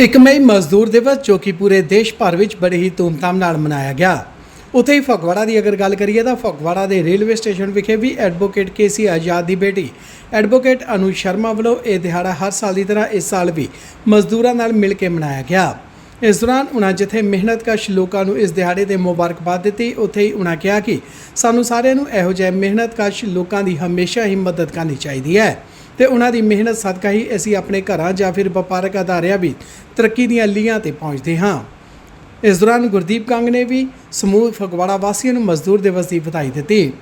ਇੱਕ ਮਈ ਮਜ਼ਦੂਰ ਦਿਵਸ ਜੋ ਕਿ ਪੂਰੇ ਦੇਸ਼ ਭਰ ਵਿੱਚ ਬੜੇ ਹੀ ਧੂਮਧਾਮ ਨਾਲ ਮਨਾਇਆ ਗਿਆ। ਉੱਥੇ ਹੀ ਫਗਵਾੜਾ ਦੀ ਅਗਰ ਗੱਲ ਕਰੀਏ ਤਾਂ ਫਗਵਾੜਾ ਦੇ ਰੇਲਵੇ ਸਟੇਸ਼ਨ ਵਿਖੇ ਵੀ ਐਡਵੋਕੇਟ ਕੇਸੀ ਆਜ਼ਾਦ ਦੀ ਬੇਟੀ, ਐਡਵੋਕੇਟ ਅਨੂ ਸ਼ਰਮਾ ਵੱਲੋਂ ਇਹ ਦਿਹਾੜਾ ਹਰ ਸਾਲ ਦੀ ਤਰ੍ਹਾਂ ਇਸ ਸਾਲ ਵੀ ਮਜ਼ਦੂਰਾਂ ਨਾਲ ਮਿਲ ਕੇ ਮਨਾਇਆ ਗਿਆ। ਇਸ ਦੌਰਾਨ ਉਨ੍ਹਾਂ ਜਿੱਥੇ ਮਿਹਨਤਕਸ਼ ਲੋਕਾਂ ਨੂੰ ਇਸ ਦਿਹਾੜੇ ਤੇ ਮੁਬਾਰਕਬਾਦ ਦਿੱਤੀ, ਉੱਥੇ ਹੀ ਉਨ੍ਹਾਂ ਕਿਹਾ ਕਿ ਸਾਨੂੰ ਸਾਰਿਆਂ ਨੂੰ ਇਹੋ ਜਿਹੇ ਮਿਹਨਤਕਸ਼ ਲੋਕਾਂ ਦੀ ਹਮੇਸ਼ਾ ਹੀ ਮਦਦ ਕਰਨੀ ਚਾਹੀਦੀ ਹੈ। ਤੇ ਉਹਨਾਂ ਦੀ ਮਿਹਨਤ ਸਦਕਾ ਹੀ ਅਸੀਂ ਆਪਣੇ ਘਰਾਂ ਜਾਂ ਫਿਰ ਵਪਾਰਕ ਅਦਾਰਿਆਂ ਵਿੱਚ ਤਰੱਕੀ ਦੀਆਂ ਲੀਹਾਂ ਤੇ ਪਹੁੰਚਦੇ ਹਾਂ। ਇਸ ਦੌਰਾਨ ਗੁਰਦੀਪ ਕੰਗ ਨੇ ਵੀ ਸਮੂਹ ਫਗਵਾੜਾ ਵਾਸੀਆਂ ਨੂੰ ਮਜ਼ਦੂਰ ਦਿਵਸ ਦੀ ਵਧਾਈ ਦਿੱਤੀ।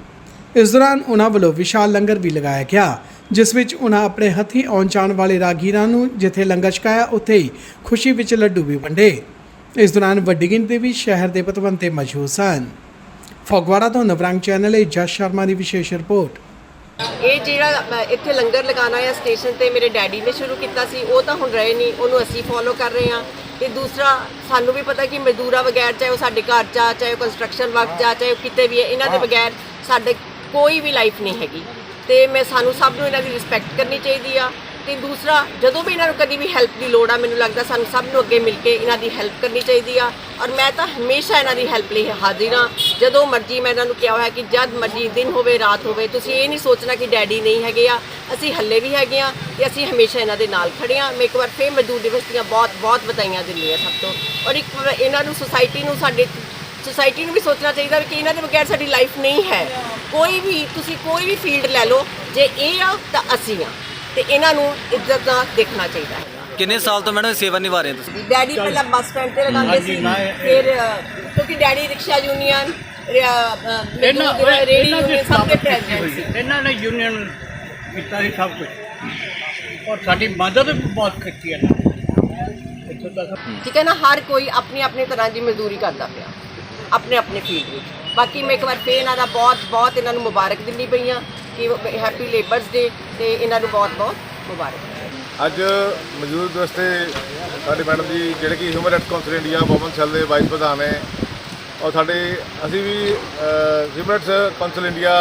ਇਸ ਦੌਰਾਨ ਉਹਨਾਂ ਵੱਲੋਂ ਵਿਸ਼ਾਲ ਲੰਗਰ ਵੀ ਲਗਾਇਆ ਗਿਆ, ਜਿਸ ਵਿੱਚ ਉਹਨਾਂ ਆਪਣੇ ਹੱਥੀਂ ਆਉਣ ਜਾਣ ਵਾਲੇ ਰਾਗੀਰਾਂ ਨੂੰ ਜਿੱਥੇ ਲੰਗਰ ਛਕਾਇਆ, ਉੱਥੇ ਹੀ ਖੁਸ਼ੀ ਵਿੱਚ ਲੱਡੂ ਵੀ ਵੰਡੇ। ਇਸ ਦੌਰਾਨ ਵੱਡੀ ਗਿਣਤੀ ਵਿੱਚ ਸ਼ਹਿਰ ਦੇ ਪਤਵੰਤੇ ਮੌਜੂਦ ਸਨ। ਫਗਵਾੜਾ ਤੋਂ ਨਵਰੰਗ ਚੈਨਲ ਲਈ ਜਸ ਸ਼ਰਮਾ ਦੀ ਵਿਸ਼ੇਸ਼ ਰਿਪੋਰਟ। ਇਹ ਜਿਹੜਾ ਇੱਥੇ ਲੰਗਰ ਲਗਾਉਣਾ ਹੈ ਸਟੇਸ਼ਨ ਤੇ ਮੇਰੇ ਡੈਡੀ ਨੇ ਸ਼ੁਰੂ ਕੀਤਾ ਸੀ ਉਹ ਤਾਂ ਹੁਣ ਰਹੇ ਨਹੀਂ ਉਹਨੂੰ ਅਸੀਂ ਫੋਲੋ ਕਰ ਰਹੇ ਹਾਂ। ਤੇ ਦੂਸਰਾ ਸਾਨੂੰ ਵੀ ਪਤਾ ਕਿ ਮਜ਼ਦੂਰਾਂ ਬਗੈਰ ਚਾਹੇ ਉਹ ਸਾਡੇ ਘਰ ਚ ਚਾਹੇ ਕੰਸਟਰਕਸ਼ਨ ਵਰਕ ਚ ਚਾਹੇ ਕਿਤੇ ਵੀ ਹੈ ਇਹਨਾਂ ਦੇ ਬਗੈਰ ਸਾਡੇ ਕੋਈ ਵੀ ਲਾਈਫ ਨਹੀਂ ਹੈਗੀ। ਤੇ ਮੈਂ ਸਾਨੂੰ ਸਭ ਨੂੰ ਇਹਨਾਂ ਦੀ ਰਿਸਪੈਕਟ ਕਰਨੀ ਚਾਹੀਦੀ ਆ। ਤੇ ਦੂਸਰਾ, ਜਦੋਂ ਵੀ ਇਹਨਾਂ ਨੂੰ ਕਦੀ ਵੀ ਹੈਲਪ ਦੀ ਲੋੜ ਆ, ਮੈਨੂੰ ਲੱਗਦਾ ਸਾਨੂੰ ਸਭ ਨੂੰ ਅੱਗੇ ਮਿਲ ਕੇ ਇਹਨਾਂ ਦੀ ਹੈਲਪ ਕਰਨੀ ਚਾਹੀਦੀ ਆ। ਔਰ ਮੈਂ ਤਾਂ ਹਮੇਸ਼ਾ ਇਹਨਾਂ ਦੀ ਹੈਲਪ ਲਈ ਹਾਜ਼ਰ ਹਾਂ। ਜਦੋਂ ਮਰਜ਼ੀ ਮੈਂ ਇਹਨਾਂ ਨੂੰ ਕਿਹਾ ਹੋਇਆ ਕਿ ਜਦ ਮਰਜ਼ੀ ਦਿਨ ਹੋਵੇ, ਰਾਤ ਹੋਵੇ, ਤੁਸੀਂ ਇਹ ਨਹੀਂ ਸੋਚਣਾ ਕਿ ਡੈਡੀ ਨਹੀਂ ਹੈਗੇ ਆ, ਅਸੀਂ ਹੱਲੇ ਵੀ ਹੈਗੇ ਆ ਤੇ ਅਸੀਂ ਹਮੇਸ਼ਾ ਇਹਨਾਂ ਦੇ ਨਾਲ ਖੜੇ ਆ। ਮੈਂ ਇੱਕ ਵਾਰ ਫੇਰ ਮਜ਼ਦੂਰ ਦਿਵਸ ਦੀਆਂ ਬਹੁਤ ਬਹੁਤ ਵਧਾਈਆਂ ਦਿੰਦੀ ਹਾਂ ਸਭ ਤੋਂ। ਔਰ ਇੱਕ ਇਹਨਾਂ ਨੂੰ ਸੁਸਾਇਟੀ ਨੂੰ, ਸਾਡੇ ਸੁਸਾਇਟੀ ਨੂੰ ਵੀ ਸੋਚਣਾ ਚਾਹੀਦਾ ਕਿ ਇਹਨਾਂ ਦੇ ਬਗੈਰ ਸਾਡੀ ਲਾਈਫ ਨਹੀਂ ਹੈ। ਕੋਈ ਵੀ ਤੁਸੀਂ ਕੋਈ ਵੀ ਫੀਲਡ ਲੈ ਲਓ ਜੇ ਇਹ ਆ ਤਾਂ ਅਸੀਂ ਆ। ਤੇ ਇਹਨਾਂ ਨੂੰ ਇੱਜ਼ਤ ਨਾਲ ਦੇਖਣਾ ਚਾਹੀਦਾ ਹੈ। ਕਿੰਨੇ ਸਾਲ ਤੋਂ ਮੈਡਮ ਸੇਵਾ ਨਿਭਾ ਰਹੇ ਤੁਸੀਂ? ਡੈਡੀ ਪਹਿਲਾਂ ਬੱਸ ਸਟੈਂਡ ਤੇ ਲਗਾਉਂਦੇ ਸੀ ਫਿਰ ਕਿਉਂਕਿ ਡੈਡੀ ਰਿਕਸ਼ਾ ਯੂਨੀਅਨ ਇਹਨਾਂ ਰੇੜੀ ਇਹਨਾਂ ਦੀ ਯੂਨੀਅਨ ਸਭ ਦੇ ਸਥਾਪਨਾ ਕੀਤੀ ਪ੍ਰੈਜ਼ੀਡੈਂਟ ਹੋਈ ਸੀ। ਹੈ। ਇਹਨਾਂ ਨੇ ਯੂਨੀਅਨ ਕੀਤਾ ਸੀ ਸਭ ਕੁਝ ਔਰ ਸਾਡੀ ਮਦਦ ਵੀ ਬਹੁਤ ਕੀਤੀ ਹੈ ਠੀਕ ਹੈ ਨਾ ਹਰ ਕੋਈ ਆਪਣੀ ਆਪਣੀ ਤਰ੍ਹਾਂ ਦੀ ਮਜ਼ਦੂਰੀ ਕਰਦਾ ਪਿਆ। ਆਪਣੇ ਆਪਣੇ ਫੀਲਡ ਵਿੱਚ। ਬਾਕੀ ਮੈਂ ਇੱਕ ਵਾਰ ਫੇਰ ਇਹਨਾਂ ਦਾ ਬਹੁਤ ਬਹੁਤ ਇਹਨਾਂ ਨੂੰ ਮੁਬਾਰਕ ਦਿੰਦੀ ਪਈ ਹਾਂ ਕਿ ਹੈਪੀ ਲੇਬਰਸ ਡੇ ਤੇ ਇਹਨਾਂ ਨੂੰ ਬਹੁਤ ਬਹੁਤ ਮੁਬਾਰਕ। ਅੱਜ ਮੌਜੂਦ ਦਿਵਸ ਤੇ ਸਾਡੇ ਮੈਡਮ ਜੀ ਜਿਹੜੇ ਕਿ human rights council India woman cell ਦੇ ਵਾਈਸ ਪ੍ਰਧਾਨ ਨੇ ਔਰ ਸਾਡੇ ਅਸੀਂ ਵੀ ਹਿਊਮਨ ਰਾਈਟਸ ਕਾਉਂਸਲ ਇੰਡੀਆ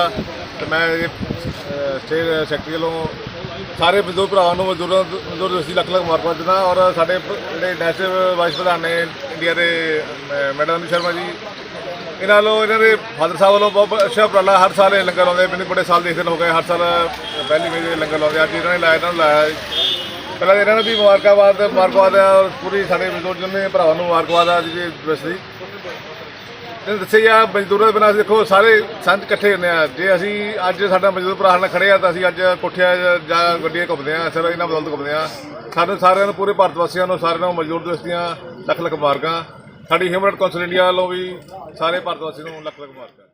ਤੇ ਮੈਂ ਸਟੇਟ ਸੈਕਟਰੀ ਵੱਲੋਂ ਸਾਰੇ ਮਜ਼ਦੂਰ ਭਰਾਵਾਂ ਨੂੰ ਮਜ਼ਦੂਰਾਂ ਮਜ਼ਦੂਰ ਦਿਵਸ ਦੀ ਲੱਖ ਲੱਖ ਮੁਬਾਰਕਬਾਦ ਦਿੰਦਾ ਔਰ ਸਾਡੇ ਜਿਹੜੇ ਨੈਸ਼ਨਲ ਵਾਈਸ ਪ੍ਰਧਾਨ ਨੇ ਇੰਡੀਆ ਦੇ ਮੈਡਮ ਅਨੂ ਸ਼ਰਮਾ ਜੀ, ਇਹਨਾਂ ਵੱਲੋਂ ਇਹਨਾਂ ਦੇ ਫਾਦਰ ਸਾਹਿਬ ਵੱਲੋਂ ਬਹੁਤ ਅੱਛਾ ਉਪਰਾਲਾ ਹਰ ਸਾਲ ਇਹ ਲੰਗਰ ਲਾਉਂਦੇ, ਮੈਨੂੰ ਬੜੇ ਸਾਲ ਦੇਖਦੇ ਨੂੰ ਹੋ ਗਏ ਹਰ ਸਾਲ ਪਹਿਲੀ ਮੇਲੇ ਲੰਗਰ ਲਾਉਂਦੇ, ਅੱਜ ਇਹਨਾਂ ਨੇ ਲਾਇਆ, ਇਹਨਾਂ ਨੂੰ ਲਾਇਆ। ਪਹਿਲਾਂ ਤਾਂ ਇਹਨਾਂ ਨੂੰ ਵੀ ਮੁਬਾਰਕਾਬਾਦ ਮੁਬਾਰਕਬਾਦ ਹੈ ਔਰ ਪੂਰੀ ਸਾਡੇ ਮਜ਼ਦੂਰ ਜਿੰਨੇ ਭਰਾਵਾਂ ਨੂੰ ਮੁਬਾਰਕਬਾਦ ਆ ਜੀ ਦਿਵਸ ਇਹਨੂੰ ਦੱਸਿਆ ਮਜ਼ਦੂਰਾਂ ਦੇ ਬਿਨਾਂ ਅਸੀਂ ਦੇਖੋ ਸਾਰੇ ਸੰਤ ਇਕੱਠੇ ਹੁੰਦੇ ਆ। ਜੇ ਅਸੀਂ ਅੱਜ ਸਾਡਾ ਮਜ਼ਦੂਰ ਭਰਾ ਨਾਲ ਖੜੇ ਆ, ਤਾਂ ਅਸੀਂ ਅੱਜ ਕੋਠਿਆਂ ਜਾਂ ਗੱਡੀਆਂ ਘੁੰਮਦੇ ਆ ਸਿਰ ਇਹਨਾਂ ਬਦਲਤ ਘੁੰਮਦੇ ਆ। ਸਾਨੂੰ ਸਾਰਿਆਂ ਨੂੰ, ਪੂਰੇ ਭਾਰਤ ਵਾਸੀਆਂ ਨੂੰ, ਸਾਰਿਆਂ ਨੂੰ ਮਜ਼ਦੂਰ ਦਿਵਸ ਦੀਆਂ ਲੱਖ ਲੱਖ ਮੁਬਾਰਕਾਂ। ਸਾਡੀ ਹਿਊਮਨ ਰਾਈਟ ਕਾਉਂਸਲ ਇੰਡੀਆ ਵੱਲੋਂ ਵੀ ਸਾਰੇ ਭਾਰਤ ਵਾਸੀਆਂ ਨੂੰ ਲੱਖ ਲੱਖ ਮੁਬਾਰਕਾਂ।